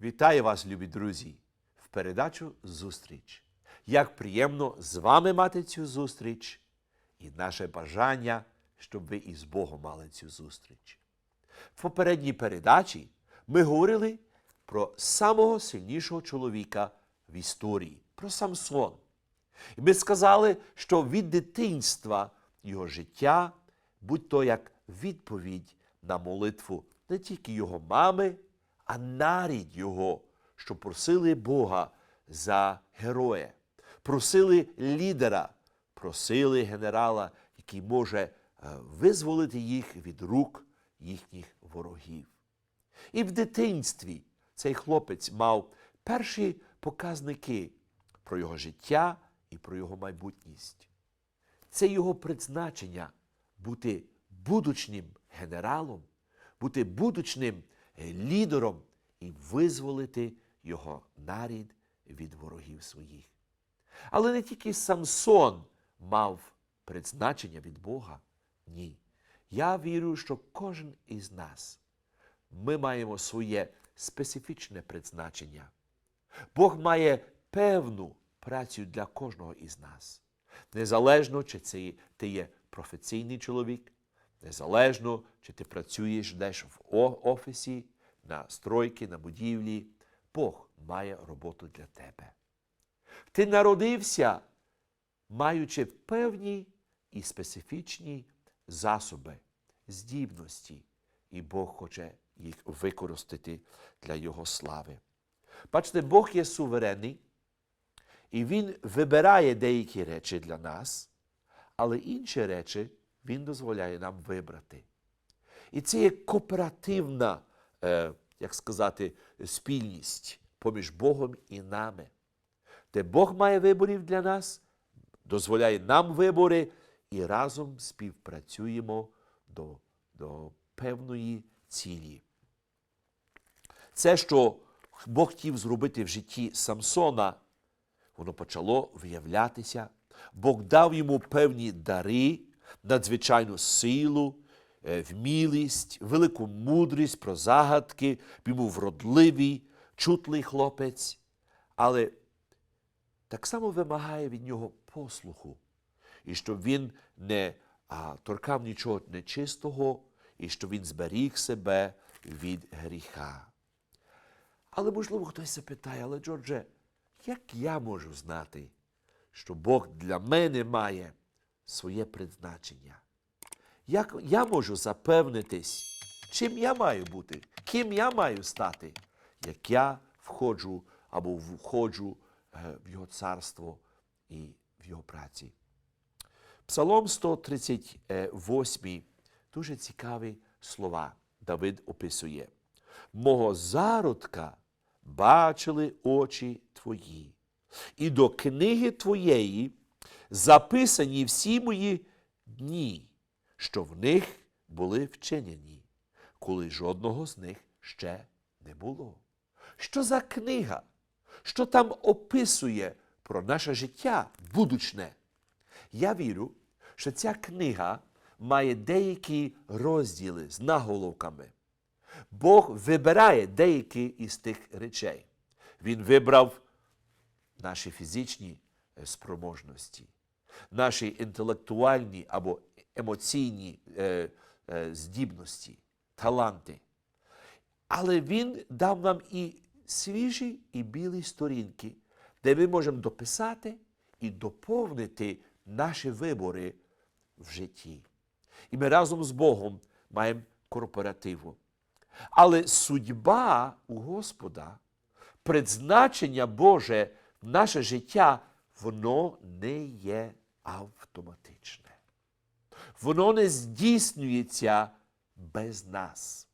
Вітаю вас, любі друзі, в передачу Зустріч. Як приємно з вами мати цю зустріч, і наше бажання, щоб ви із Богом мали цю зустріч. В попередній передачі ми говорили про самого сильнішого чоловіка в історії, про Самсон. І ми сказали, що від дитинства його життя, будь то як відповідь на молитву не тільки його мами, а нарід його, що просили Бога за героя, просили лідера, просили генерала, який може е, визволити їх від рук їхніх ворогів. І в дитинстві цей хлопець мав перші показники про його життя і про його майбутність. Це його призначення бути будучним генералом, бути будучним лідером і визволити його нарід від ворогів своїх. Але не тільки Самсон мав призначення від Бога. Ні. Я вірю, що кожен із нас ми маємо своє специфічне призначення. Бог має певну працю для кожного із нас. Незалежно, чи це ти є професійний чоловік, незалежно, чи ти працюєш десь в офісі, на стройці, на будівлі, Бог має роботу для тебе. Ти народився, маючи певні і специфічні засоби, здібності, і Бог хоче їх використати для Його слави. Бачите, Бог є суверенний, і Він вибирає деякі речі для нас, але інші речі Він дозволяє нам вибрати. І це є кооперативна, е, як сказати, спільність поміж Богом і нами. Де Бог має виборів для нас, дозволяє нам вибори і разом співпрацюємо до, до певної цілі. Це, що Бог хотів зробити в житті Самсона, воно почало виявлятися. Бог дав йому певні дари, надзвичайну силу, е, вмілість, велику мудрість про загадки, він був вродливий, чутлий хлопець, але так само вимагає від нього послуху, і щоб він не а, торкав нічого нечистого, і щоб він зберіг себе від гріха. Але, можливо, хтось запитає, але, Джордже, як я можу знати, що Бог для мене має своє призначення? Як я можу запевнитись, чим я маю бути, ким я маю стати, як я входжу або входжу е, в Його царство і в Його праці? Псалом 138 дуже цікаві слова Давид описує. Мого зародка бачили очі твої, і до книги твоєї записані всі мої дні, що в них були вчинені, коли жодного з них ще не було. Що за книга? Що там описує про наше життя будучне? Я вірю, що ця книга має деякі розділи з наголовками. Бог вибирає деякі із тих речей. Він вибрав наші фізичні спроможності, наші інтелектуальні або емоційні е, е, здібності, таланти. Але Він дав нам і свіжі, і білі сторінки, де ми можемо дописати і доповнити наші вибори в житті. І ми разом з Богом маємо корпоративу. Але судьба у Господа, призначення Боже наше життя, воно не є автоматичне. Воно не здійснюється без нас.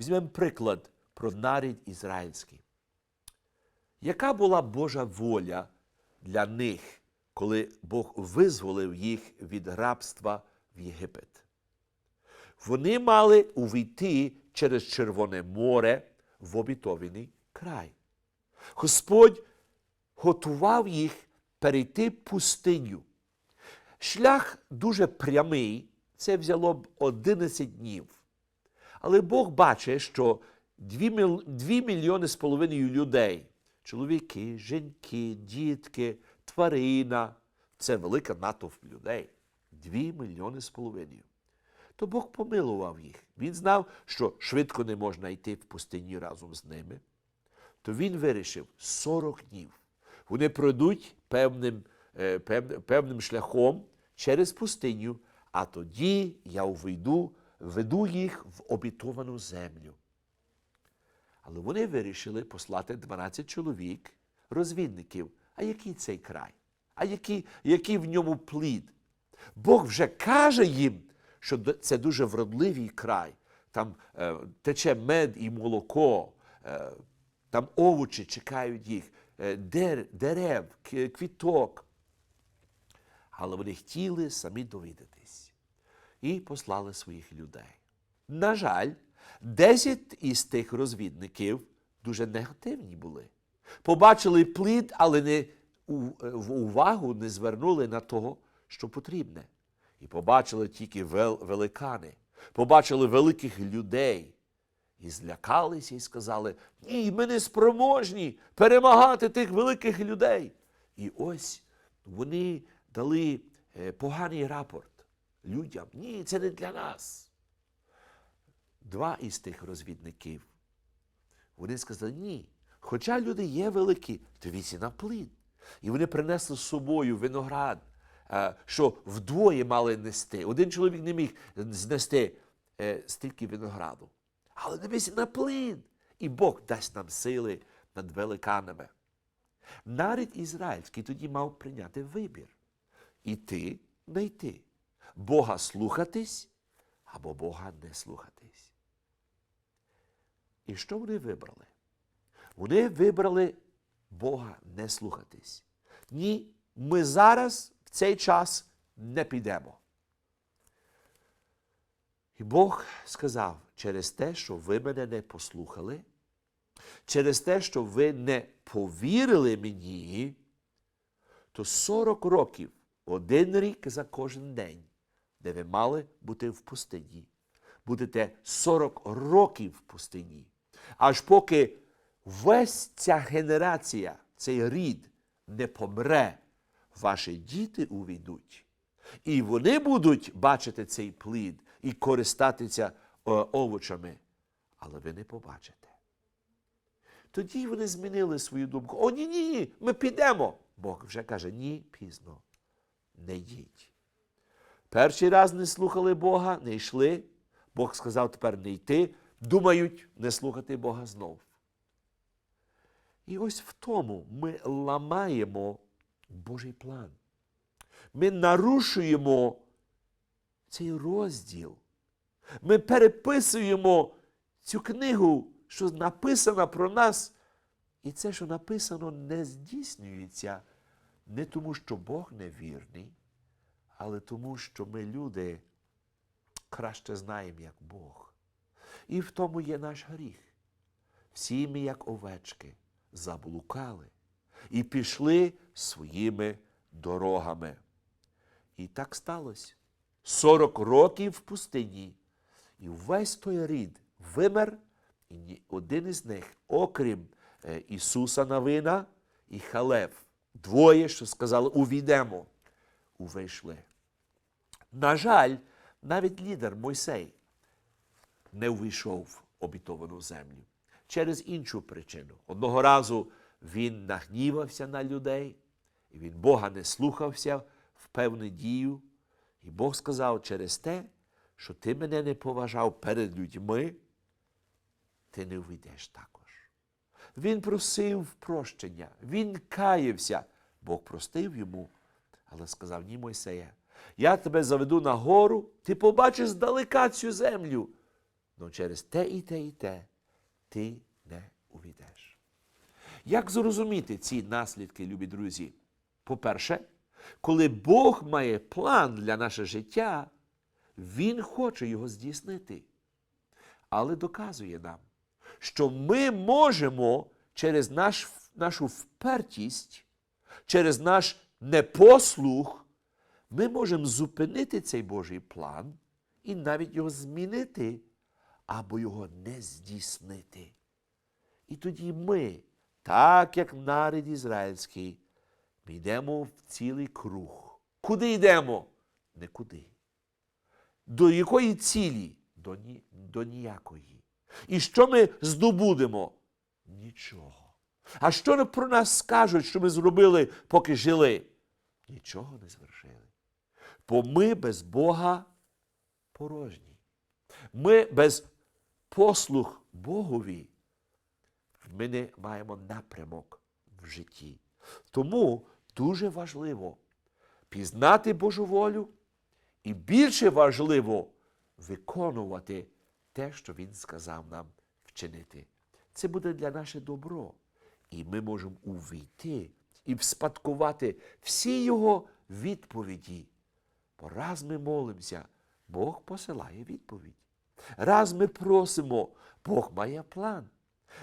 Візьмемо приклад про нарід ізраїльський. Яка була Божа воля для них, коли Бог визволив їх від рабства в Єгипет? Вони мали увійти через Червоне море в обітований край. Господь готував їх перейти пустиню. Шлях дуже прямий, це взяло б 11 днів. Але Бог бачить, що дві, міл- дві мільйони з половиною людей. Чоловіки, жінки, дітки, тварина. Це велика натовп людей. Дві мільйони з половиною. То Бог помилував їх. Він знав, що швидко не можна йти в пустині разом з ними. То він вирішив 40 днів. Вони пройдуть певним, е, певним шляхом через пустиню, а тоді я увійду, веду їх в обітовану землю. Але вони вирішили послати 12 чоловік, розвідників. А який цей край? А який, який в ньому плід? Бог вже каже їм, що це дуже вродливий край. Там е, тече мед і молоко, е, там овочі чекають їх, дер, дерев, квіток. Але вони хотіли самі довідатись і послали своїх людей. На жаль, 10 із тих розвідників дуже негативні були. Побачили плід, але не в увагу не звернули на того, що потрібне. І побачили тільки великани, побачили великих людей. І злякалися і сказали: ні, ми не спроможні перемагати тих великих людей. І ось вони дали е, поганий рапорт людям. Ні, це не для нас. Два із тих розвідників. Вони сказали, ні. Хоча люди є великі, дивіться на плід. І вони принесли з собою виноград, е, що вдвоє мали нести. Один чоловік не міг знести е, стільки винограду. Але дивіться на плід. І Бог дасть нам сили над великанами. Нарід ізраїльський тоді мав прийняти вибір. Іти, не йти. Бога слухатись або Бога не слухатись. І що вони вибрали? Вони вибрали Бога не слухатись. Ні, ми зараз в цей час не підемо. І Бог сказав, через те, що ви мене не послухали, через те, що ви не повірили мені, то 40 років, один рік за кожен день, де ви мали бути в пустині. Будете 40 років в пустині. Аж поки весь ця генерація, цей рід не помре, ваші діти увійдуть. І вони будуть бачити цей плід і користатися е, овочами, але ви не побачите. Тоді вони змінили свою думку. О, ні, ні, ні, ми підемо. Бог вже каже, ні, пізно, не йдіть. Перший раз не слухали Бога, не йшли. Бог сказав тепер не йти. Думають не слухати Бога знов. І ось в тому ми ламаємо Божий план. Ми нарушуємо цей розділ. Ми переписуємо цю книгу, що написана про нас, і це, що написано, не здійснюється не тому, що Бог невірний, але тому, що ми люди краще знаємо, як Бог. І в тому є наш гріх. Всі ми, як овечки, заблукали і пішли своїми дорогами. І так сталося. 40 років в пустині, і весь той рід вимер, і один із них, окрім е, Ісуса Навина і Халев, двоє, що сказали, увійдемо, увійшли. На жаль, навіть лідер Мойсей не увійшов в обітовану землю через іншу причину. Одного разу він нагнівався на людей, і він Бога не слухався в певну дію. І Бог сказав через те, що ти мене не поважав перед людьми, ти не увійдеш також. Він просив прощення, він каявся. Бог простив йому, але сказав: ні, Мойсея, я тебе заведу на гору, ти побачиш здалека цю землю. Но через те і те, і те ти не увійдеш. Як зрозуміти ці наслідки, любі друзі? По-перше, коли Бог має план для наше життя, Він хоче його здійснити. Але доказує нам, що ми можемо через наш, нашу впертість, через наш непослух, ми можемо зупинити цей Божий план і навіть його змінити або його не здійснити. І тоді ми, так як народ ізраїльський, ми йдемо в цілий круг. Куди йдемо? Нікуди. До якої цілі? До, ні, до ніякої. І що ми здобудемо? Нічого. А що про нас скажуть, що ми зробили, поки жили? Нічого не звершили. Бо ми без Бога порожні. Ми без послуг Богові. Ми не маємо напрямок в житті. Тому дуже важливо пізнати Божу волю і більше важливо виконувати те, що Він сказав нам вчинити. Це буде для наше добро. І ми можемо увійти і вспадкувати всі його відповіді. Бо раз ми молимося, Бог посилає відповідь. Раз ми просимо, Бог має план.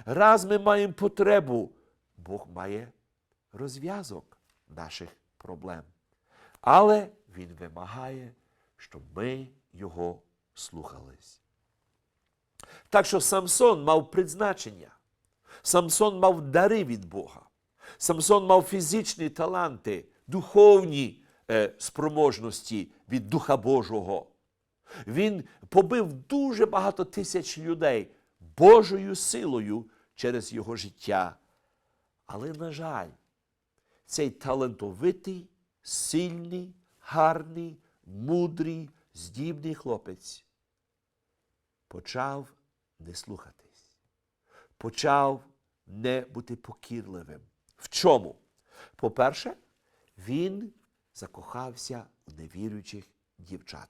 Раз ми маємо потребу, Бог має розв'язок наших проблем. Але Він вимагає, щоб ми його слухались. Так що Самсон мав призначення. Самсон мав дари від Бога. Самсон мав фізичні таланти, духовні е, спроможності від Духа Божого. Він побив дуже багато тисяч людей Божою силою через його життя. Але, на жаль, цей талантовитий, сильний, гарний, мудрий, здібний хлопець почав не слухатись, почав не бути покірливим. В чому? По-перше, він закохався в невіруючих дівчат.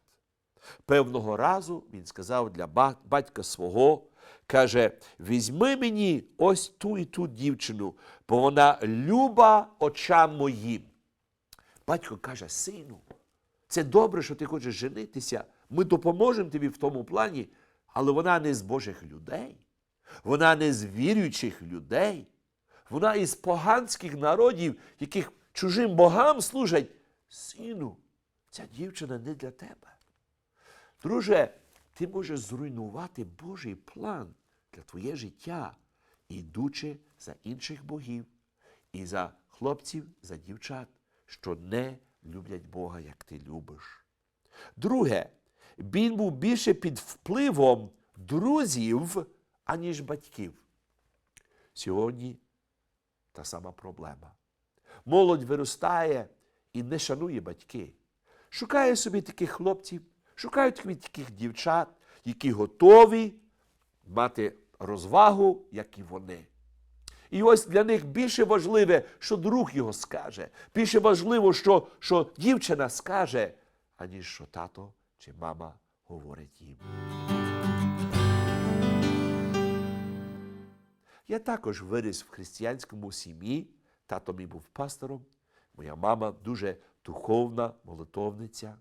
Певного разу він сказав для батька свого, каже: візьми мені ось ту і ту дівчину, бо вона люба очам моїм. Батько каже, сину, це добре, що ти хочеш женитися. Ми допоможемо тобі в тому плані, але вона не з Божих людей, вона не з віруючих людей, вона із поганських народів, яких чужим богам служать. Сину, ця дівчина не для тебе. Друже, ти можеш зруйнувати Божий план для твоє життя, ідучи за інших богів і за хлопців, за дівчат, що не люблять Бога, як ти любиш. Друге, він був більше під впливом друзів, аніж батьків. Сьогодні та сама проблема. Молодь виростає і не шанує батьки. Шукає собі таких хлопців, шукають собі таких дівчат, які готові мати розвагу, як і вони. І ось для них більше важливе, що друг його скаже. Більше важливо, що, що дівчина скаже, аніж що тато чи мама говорить їм. Я також виріс в християнському сім'ї. Тато мій був пастором, моя мама дуже духовна молитовниця.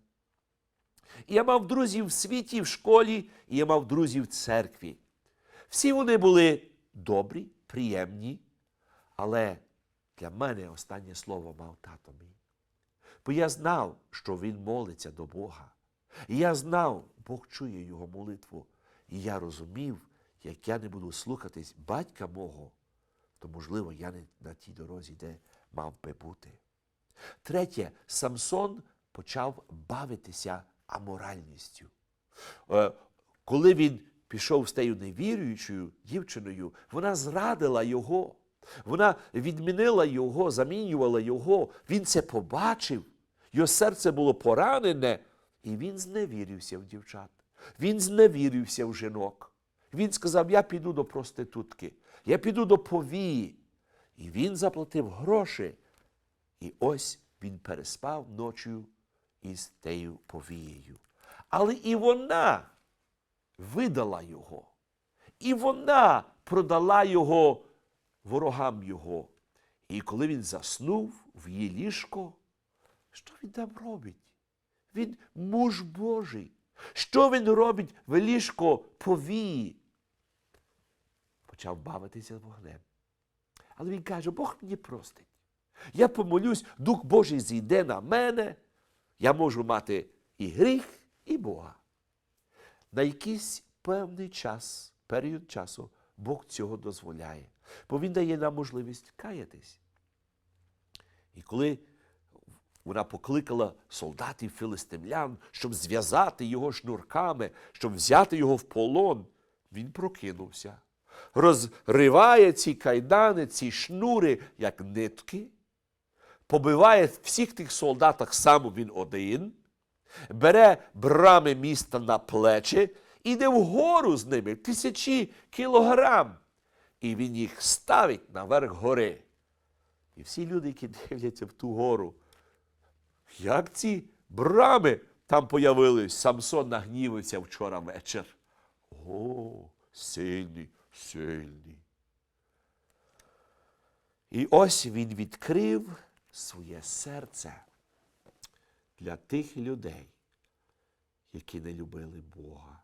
Я мав друзів в світі, в школі, і я мав друзів в церкві. Всі вони були добрі, приємні, але для мене останнє слово мав тато мій. Бо я знав, що він молиться до Бога. І я знав, Бог чує його молитву. І я розумів, як я не буду слухатись батька мого, то, можливо, я не на тій дорозі, де мав би бути. Третє, Самсон почав бавитися аморальністю. Е, Коли він пішов з тією невіруючою дівчиною, вона зрадила його. Вона відмінила його, замінювала його. Він це побачив. Його серце було поранене, і він зневірився в дівчат. Він зневірився в жінок. Він сказав: Я піду до проститутки, я піду до повії. І він заплатив гроші. І ось він переспав ночою із тею повією. Але і вона видала його. І вона продала його ворогам його. І коли він заснув в її ліжко, що він там робить? Він муж Божий. Що він робить в ліжко повії? Почав бавитися вогнем. Але він каже, Бог мені простить. Я помолюсь, Дух Божий зійде на мене, я можу мати і гріх, і Бога. На якийсь певний час, період часу, Бог цього дозволяє, бо Він дає нам можливість каятись. І коли вона покликала солдатів філистимлян, щоб зв'язати його шнурками, щоб взяти його в полон, він прокинувся, розриває ці кайдани, ці шнури, як нитки, побиває всіх тих солдатах сам він один, бере брами міста на плечі, іде вгору з ними тисячі кілограм, і він їх ставить наверх гори. І всі люди, які дивляться в ту гору, як ці брами там появились, Самсон нагнівився вчора вечір. О, сильний, сильний. І ось він відкрив своє серце для тих людей, які не любили Бога.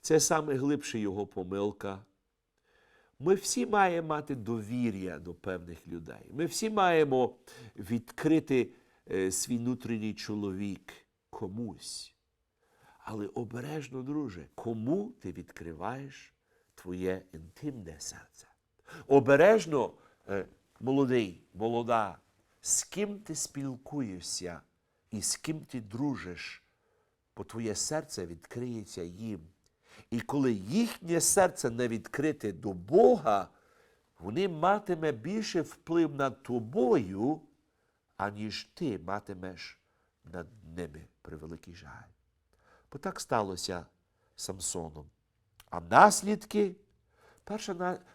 Це саме глибша його помилка. Ми всі маємо мати довір'я до певних людей. Ми всі маємо відкрити е, свій внутрішній чоловік комусь. Але обережно, друже, кому ти відкриваєш твоє інтимне серце? Обережно, е, молодий, молода, з ким ти спілкуєшся і з ким ти дружиш, бо твоє серце відкриється їм. І коли їхнє серце не відкрите до Бога, вони матиме більше вплив над тобою, аніж ти матимеш над ними превеликий жаль. Бо так сталося Самсоном. А наслідки,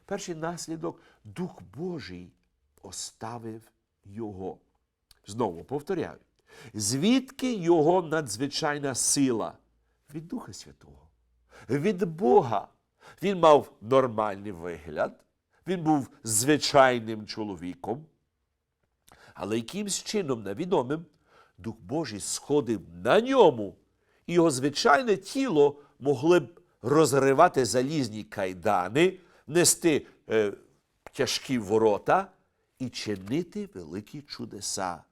перший наслідок, Дух Божий оставив його. Знову повторяю, звідки його надзвичайна сила? Від Духа Святого від Бога. Він мав нормальний вигляд, він був звичайним чоловіком, але якимсь чином невідомим Дух Божий сходив на ньому, і його звичайне тіло могли б розривати залізні кайдани, нести е, тяжкі ворота і чинити великі чудеса.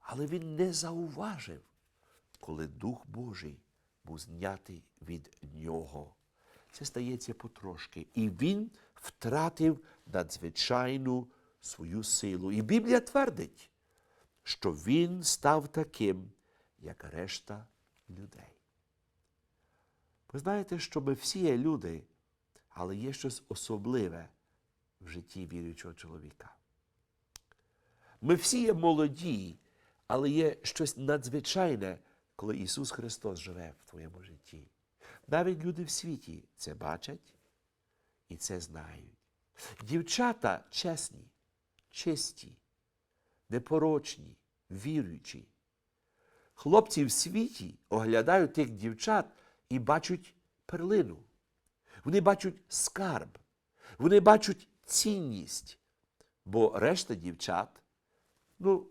Але він не зауважив, коли Дух Божий був знятий від нього. Це стається потрошки. І він втратив надзвичайну свою силу. І Біблія твердить, що він став таким, як решта людей. Ви знаєте, що ми всі є люди, але є щось особливе в житті віруючого чоловіка. Ми всі є молоді, але є щось надзвичайне, коли Ісус Христос живе в твоєму житті. Навіть люди в світі це бачать і це знають. Дівчата чесні, чисті, непорочні, віруючі. Хлопці в світі оглядають тих дівчат і бачать перлину. Вони бачать скарб, вони бачать цінність. Бо решта дівчат, ну,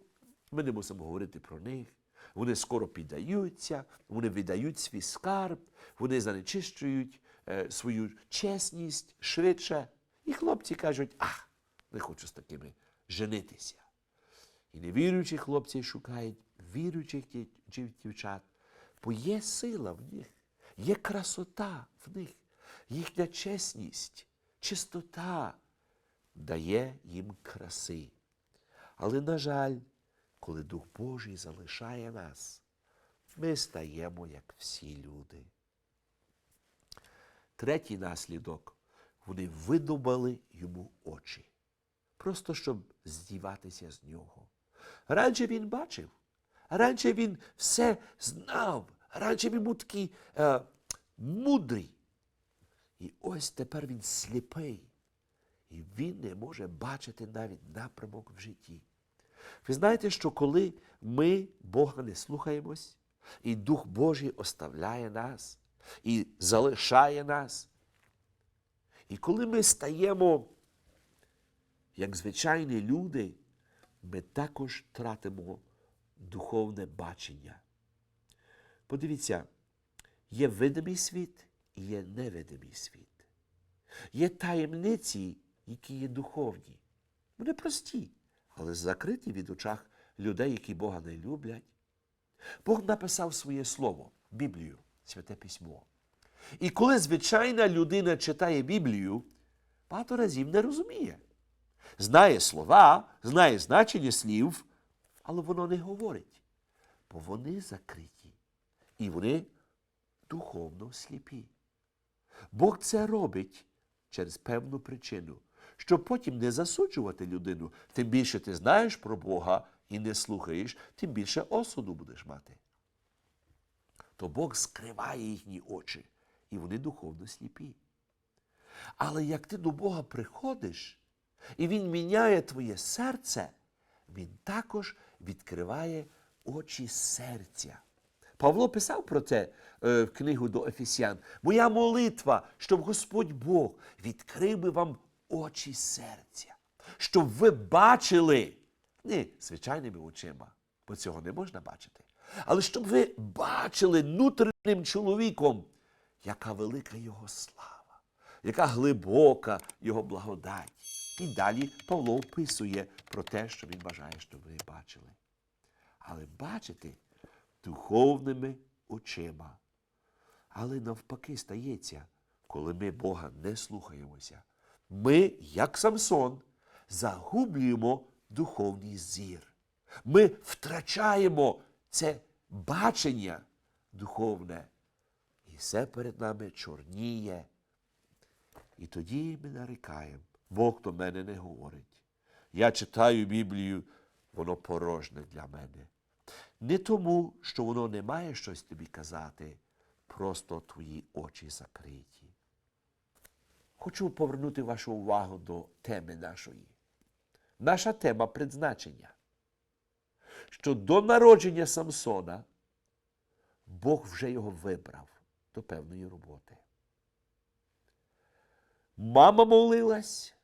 ми не мусимо говорити про них. Вони скоро піддаються, вони віддають свій скарб, вони занечищують е, свою чесність швидше. І хлопці кажуть, а, не хочу з такими женитися. І невіруючі хлопці шукають віруючих дів- дів- дівчат, бо є сила в них, є красота в них, їхня чесність, чистота дає їм краси. Але, на жаль, коли Дух Божий залишає нас, ми стаємо як всі люди. Третій наслідок вони видобали йому очі, просто щоб здіватися з нього. Раніше він бачив, раніше він все знав, раніше він був такий е, мудрий. І ось тепер він сліпий, і він не може бачити навіть напрямок в житті. Ви знаєте, що коли ми Бога не слухаємось, і Дух Божий оставляє нас і залишає нас, і коли ми стаємо як звичайні люди, ми також тратимо духовне бачення. Подивіться, є видимий світ і є невидимий світ. Є таємниці, які є духовні. Вони прості, але закриті від очах людей, які Бога не люблять. Бог написав своє слово, Біблію, святе письмо. І коли звичайна людина читає Біблію, багато разів не розуміє. Знає слова, знає значення слів, але воно не говорить, бо вони закриті і вони духовно сліпі. Бог це робить через певну причину, щоб потім не засуджувати людину. Тим більше ти знаєш про Бога і не слухаєш, тим більше осуду будеш мати. То Бог скриває їхні очі, і вони духовно сліпі. Але як ти до Бога приходиш, і Він міняє твоє серце, Він також відкриває очі серця. Павло писав про це е, в книгу до Ефесян. Моя молитва, щоб Господь Бог відкрив би вам очі серця, щоб ви бачили не звичайними очима, бо цього не можна бачити. Але щоб ви бачили внутрішнім чоловіком, яка велика його слава, яка глибока його благодать. І далі Павло описує про те, що він бажає, щоб ви бачили. Але бачити духовними очима. Але навпаки стається, коли ми Бога не слухаємося. Ми, як Самсон, загублюємо духовний зір. Ми втрачаємо це бачення духовне. І все перед нами чорніє. І тоді ми нарікаємо. Бог до мене не говорить. Я читаю Біблію, воно порожне для мене. Не тому, що воно не має щось тобі казати, просто твої очі закриті. Хочу повернути вашу увагу до теми нашої. Наша тема призначення. Що до народження Самсона Бог вже його вибрав до певної роботи. Мама молилась,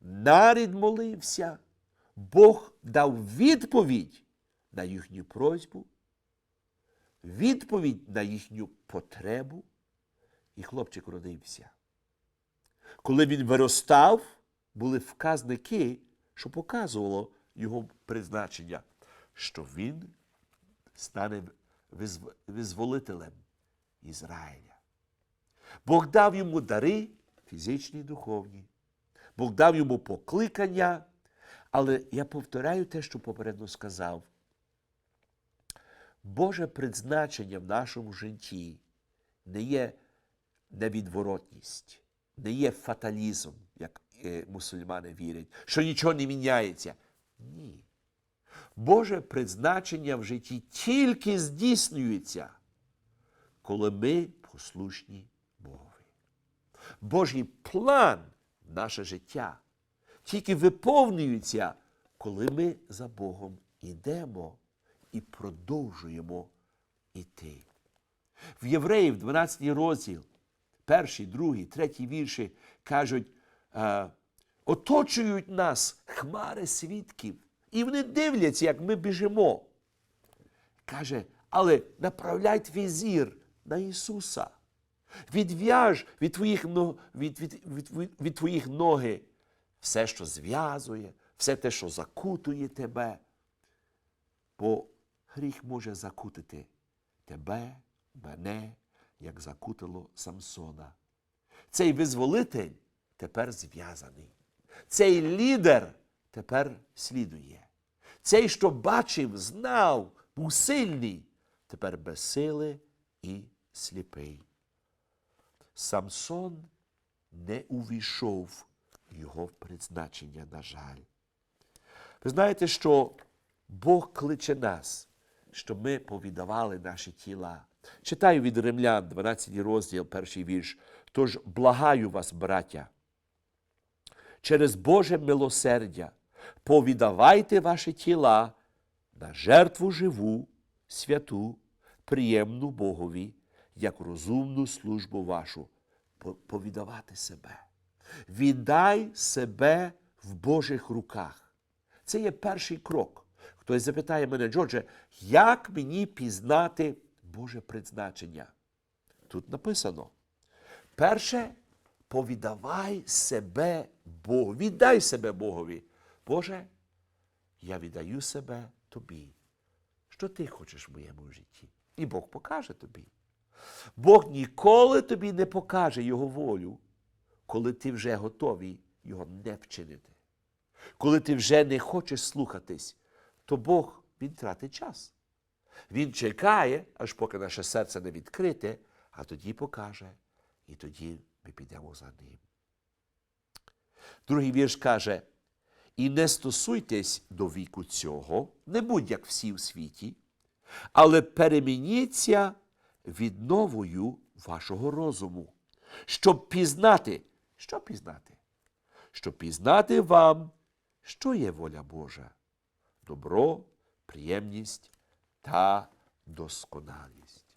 нарід молився, Бог дав відповідь на їхню просьбу, відповідь на їхню потребу, і хлопчик родився. Коли він виростав, були вказники, що показувало його призначення, що він стане визволителем Ізраїля. Бог дав йому дари фізичні і духовні. Бог дав йому покликання, але я повторяю те, що попередньо сказав. Боже призначення в нашому житті не є невідворотність, не є фаталізм, як е, мусульмани вірять, що нічого не міняється. Ні. Боже призначення в житті тільки здійснюється, коли ми послушні Богові. Божий план наше життя тільки виповнюється, коли ми за Богом йдемо і продовжуємо йти. В Євреїв 12 розділ, перший, другий, третій вірші кажуть, е, оточують нас хмари свідків, і вони дивляться, як ми біжимо. Каже, але направляй твій зір на Ісуса. Відв'яж від твоїх, від, від, від, від твоїх ноги все, що зв'язує, все те, що закутує тебе. Бо гріх може закутити тебе, мене, як закутило Самсона. Цей визволитель тепер зв'язаний. Цей лідер тепер слідує. Цей, що бачив, знав, був сильний, тепер без сили і сліпий. Самсон не увійшов в його призначення, на жаль. Ви знаєте, що Бог кличе нас, щоб ми повідавали наші тіла. Читаю від Римлян, 12 розділ, перший вірш. Тож благаю вас, браття, через Боже милосердя повідавайте ваші тіла на жертву живу, святу, приємну Богові, як розумну службу вашу, повідавати себе. Віддай себе в Божих руках. Це є перший крок. Хтось запитає мене, Джордже, як мені пізнати Боже призначення? Тут написано. Перше, повідавай себе Богу. Віддай себе Богові. Боже, я віддаю себе тобі. Що ти хочеш в моєму житті? І Бог покаже тобі. Бог ніколи тобі не покаже Його волю, коли ти вже готовий його не вчинити. Коли ти вже не хочеш слухатись, то Бог він тратить час. Він чекає, аж поки наше серце не відкрите, а тоді покаже, і тоді ми підемо за ним. Другий вірш каже: І не стосуйтесь до віку цього, не будь як всі в світі, але перемініться відновою вашого розуму, щоб пізнати, що пізнати? Щоб пізнати вам, що є воля Божа, добро, приємність та досконалість.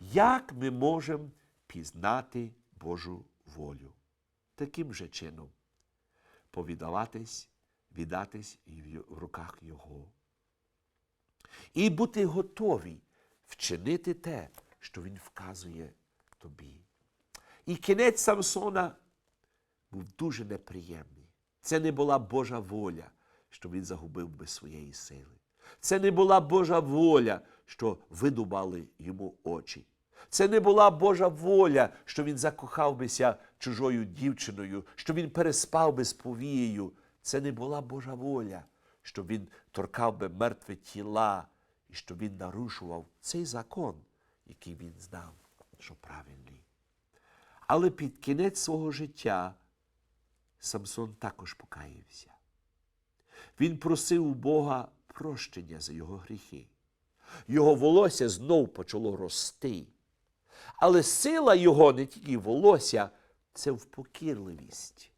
Як ми можемо пізнати Божу волю? Таким же чином повідаватись, віддатись в руках Його. І бути готові вчинити те, що Він вказує тобі. І кінець Самсона був дуже неприємний. Це не була Божа воля, що він загубив би своєї сили. Це не була Божа воля, що видубали йому очі. Це не була Божа воля, що він закохав бися чужою дівчиною, що він переспав би з повією. Це не була Божа воля, що він торкав би мертві тіла і що він нарушував цей закон, який він знав, що правильний. Але під кінець свого життя Самсон також покаявся. Він просив у Бога прощення за його гріхи. Його волосся знов почало рости. Але сила його, не тільки волосся, це в покірливість.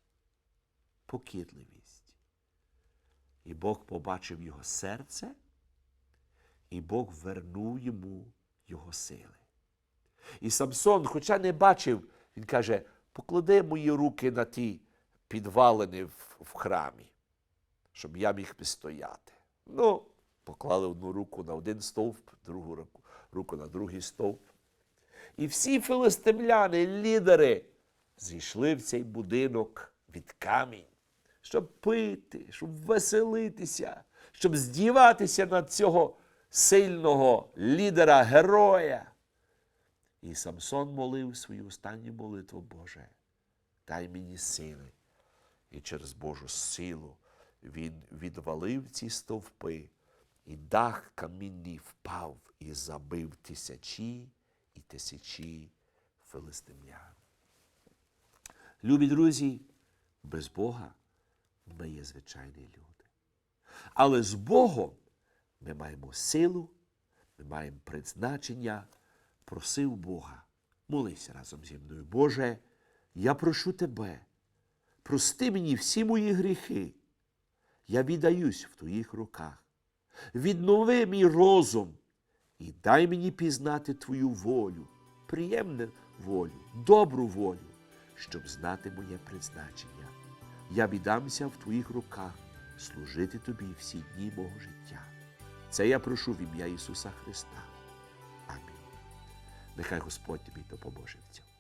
І Бог побачив його серце, і Бог вернув йому його сили. І Самсон, хоча не бачив, він каже, поклади мої руки на ті підвалини в храмі, щоб я міг би стояти. Ну, поклали одну руку на один стовп, другу руку, руку на другий стовп. І всі филистимляни, лідери, зійшли в цей будинок від камінь, щоб пити, щоб веселитися, щоб здіватися над цього сильного лідера, героя. І Самсон молив свою останню молитву, Боже, дай мені сили. І через Божу силу він відвалив ці стовпи, і дах камінний впав і забив тисячі і тисячі филистимлян. Любі друзі, без Бога ми є звичайні люди. Але з Богом ми маємо силу, ми маємо призначення. Просив Бога, молися разом зі мною. Боже, я прошу Тебе, прости мені всі мої гріхи. Я віддаюсь в Твоїх руках. Віднови мій розум і дай мені пізнати Твою волю, приємну волю, добру волю, щоб знати моє призначення. Я віддамся в Твоїх руках служити Тобі всі дні мого життя. Це я прошу в ім'я Ісуса Христа. Амінь. Нехай Господь тобі допоможе в цьому.